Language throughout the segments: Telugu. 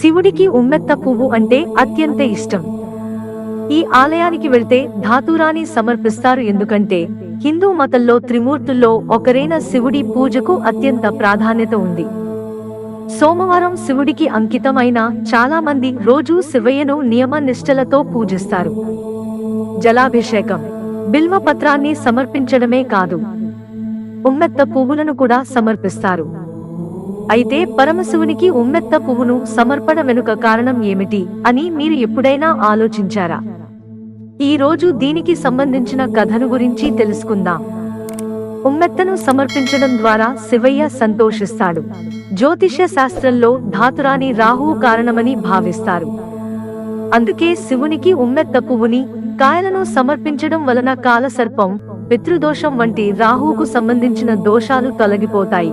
శివుడికి ఉమ్మెత్త పువ్వు అంటే అత్యంత ఇష్టం. ఈ ఆలయానికి వెళ్తే ధాతురాని సమర్పిస్తారు. ఎందుకంటే హిందూ మతంలో త్రిమూర్తుల్లో ఒకరైన శివుడి పూజకు అత్యంత ప్రాధాన్యత ఉంది. సోమవారం శివుడికి అంకితమైన చాలా మంది రోజూ శివయ్యను నియమ నిష్టలతో పూజిస్తారు. జలాభిషేకం. బిల్వ పత్రాన్ని సమర్పించడమే కాదు. ఉమ్మెత్త పువ్వులను కూడా సమర్పిస్తారు. అయితే పరమశివునికి ఉమ్మెత్త పువ్వును సమర్పణ వెనుక కారణం ఏమిటి అని మీరు ఎప్పుడైనా ఆలోచించారా? ఈ రోజు దీనికి సంబంధించిన కథను గురించి తెలుసుకుందాం. ఉమ్మెత్తను సమర్పించడం ద్వారా శివయ్య సంతోషిస్తాడు. జ్యోతిష్య శాస్త్రంలో ధాతురాని రాహువు కారణమని భావిస్తారు. అందుకే శివునికి ఉమ్మెత్త పువ్వుని కాయలను సమర్పించడం వలన కాలసర్పం పితృదోషం వంటి రాహువుకు సంబంధించిన దోషాలు తొలగిపోతాయి.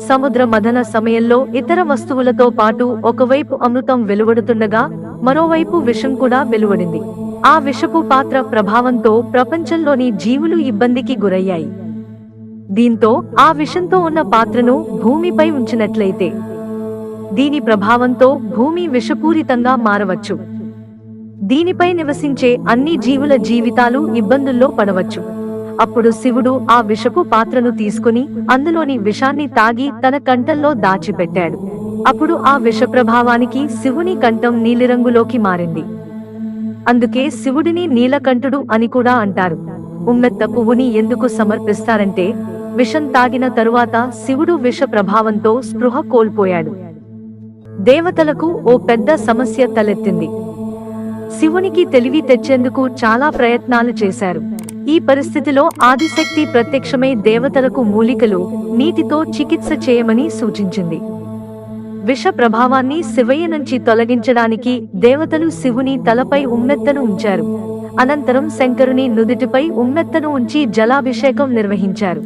సముద్ర మదన సమయంలో ఇతర వస్తువులతో పాటు ఒకవైపు అమృతం వెలువడుతుండగా మరోవైపు విషం కూడా వెలువడింది. ఆ విషపు పాత్ర ప్రభావంతో ప్రపంచంలోని జీవులు ఇబ్బందికి గురయ్యాయి. దీంతో ఆ విషంతో ఉన్న పాత్రను భూమిపై ఉంచినట్లయితే దీని ప్రభావంతో భూమి విషపూరితంగా మారవచ్చు. దీనిపై నివసించే అన్ని జీవుల జీవితాలు ఇబ్బందుల్లో పడవచ్చు. అప్పుడు శివుడు ఆ విషపు పాత్రను తీసుకుని అందులోని విషాన్ని తాగి తన కంఠంలో దాచిపెట్టాడు. అప్పుడు ఆ విష ప్రభావానికి శివుని కంఠం నీలిరంగులోకి మారింది. అందుకే శివుడిని నీలకంఠుడు అని కూడా అంటారు. ఉన్నత పువ్వుని ఎందుకు సమర్పిస్తారంటే విషం తాగిన తరువాత శివుడు విష ప్రభావంతో స్పృహ కోల్పోయాడు. దేవతలకు ఓ పెద్ద సమస్య తలెత్తింది. శివునికి తెలివి తెచ్చేందుకు చాలా ప్రయత్నాలు చేశారు. ఈ పరిస్థితిలో ఆదిశక్తి ప్రత్యక్షమై దేవతలకు మూలికలు నీటితో చికిత్స చేయమని సూచించింది. విష ప్రభావాన్ని శివయ్య నుంచి తొలగించడానికి దేవతలు శివుని తలపై ఉమ్మెత్తను ఉంచారు. అనంతరం శంకరుని నుదుటిపై ఉమ్మెత్తను ఉంచి జలాభిషేకం నిర్వహించారు.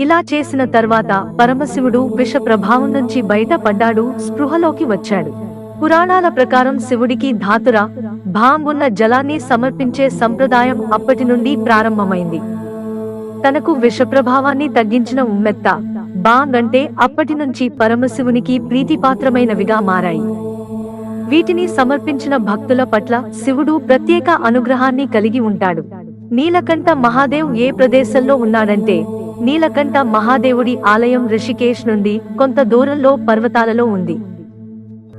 ఇలా చేసిన తర్వాత పరమశివుడు విష ప్రభావం నుంచి బయటపడ్డాడు స్పృహలోకి వచ్చాడు. పురాణాల ప్రకారం శివుడికి ధాతుర భాంగున్న జలాన్ని సమర్పించే సంప్రదాయం అప్పటి నుండి ప్రారంభమైంది. తనకు విషప్రభావాన్ని తగ్గించిన ఉమ్మెత్త బాంగ్ అంటే అప్పటి నుంచి పరమశివునికి ప్రీతిపాత్రమైనవిగా మారాయి. వీటిని సమర్పించిన భక్తుల పట్ల శివుడు ప్రత్యేక అనుగ్రహాన్ని కలిగి ఉంటాడు. నీలకంఠ మహాదేవ్ ఏ ప్రదేశంలో ఉన్నాడంటే నీలకంఠ మహాదేవుడి ఆలయం రిషికేష్ నుండి కొంత దూరంలో పర్వతాలలో ఉంది.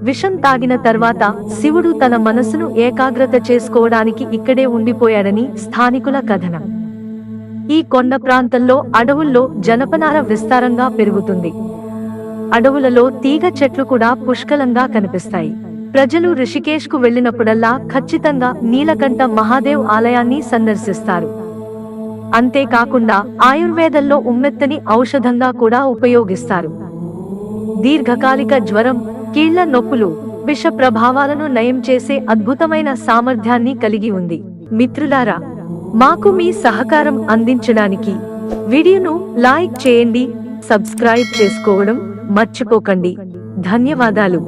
విషం తాగిన తర్వాత శివుడు తన మనసును ఏకాగ్రత చేసుకోవడానికి ఇక్కడే ఉండిపోయాడని స్థానికుల కథనం. ఈ కొండ ప్రాంతంలో అడవుల్లో జనపనార విస్తారంగా పెరుగుతుంది. అడవులలో తీగ చెట్లు కూడా పుష్కలంగా కనిపిస్తాయి. ప్రజలు రిషికేశ్కు వెళ్ళినప్పుడల్లా ఖచ్చితంగా నీలకంఠ మహాదేవ్ ఆలయాన్ని సందర్శిస్తారు. అంతేకాకుండా ఆయుర్వేదంలో ఉమ్మెత్తని ఔషధంగా కూడా ఉపయోగిస్తారు. దీర్ఘకాలిక జ్వరం కీళ్ళ నొప్పులు విష ప్రభావాలను నయం చేసే అద్భుతమైన సామర్థ్యాన్ని కలిగి ఉంది. మిత్రులారా మాకు మీ సహకారం అందించడానికి వీడియోను లైక్ చేయండి సబ్స్క్రైబ్ చేసుకోవడం మర్చిపోకండి. ధన్యవాదాలు.